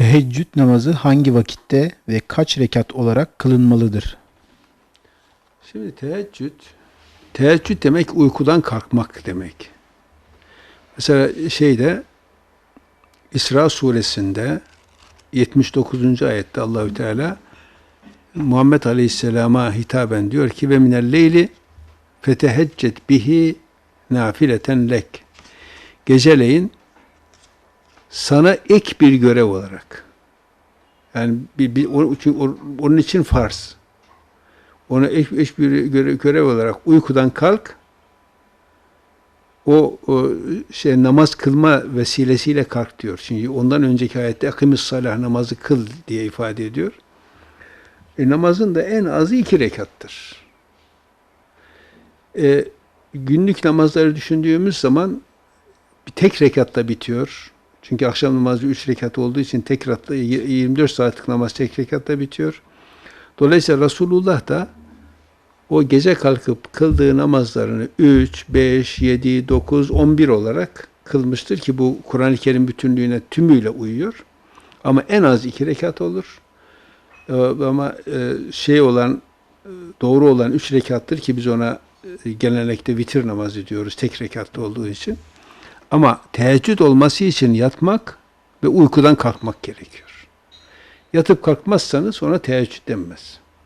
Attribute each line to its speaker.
Speaker 1: Teheccüd namazı hangi vakitte ve kaç rekat olarak kılınmalıdır?
Speaker 2: Şimdi teheccüd, teheccüd demek uykudan kalkmak demek. Mesela şeyde İsra suresinde 79. ayette Allahü Teala Muhammed Aleyhisselam'a hitaben diyor ki ve minel leyli feteheccet bihi nafileten lek. Geceleyin sana ek bir görev olarak yani bir, bir, onun için farz. Ona eş, eş bir görev, görev olarak uykudan kalk. O, o şey namaz kılma vesilesiyle kalk diyor. Çünkü ondan önceki ayette akimis salah namazı kıl diye ifade ediyor. E, namazın da en azı iki rekattır. E, günlük namazları düşündüğümüz zaman bir tek rekatta bitiyor. Çünkü akşam namazı üç rekat olduğu için tek rekatta 24 saatlik namaz tek rekatta bitiyor. Dolayısıyla Resulullah da o gece kalkıp kıldığı namazlarını 3, 5, 7, 9, 11 olarak kılmıştır ki bu Kur'an-ı Kerim bütünlüğüne tümüyle uyuyor. Ama en az iki rekat olur. Ee, Ama e, şey olan, e, doğru olan üç rekattır ki biz ona e, genellikle vitir namazı diyoruz tek rekatta olduğu için. Ama teheccüd olması için yatmak ve uykudan kalkmak gerekiyor. Yatıp kalkmazsanız ona teheccüd denmez.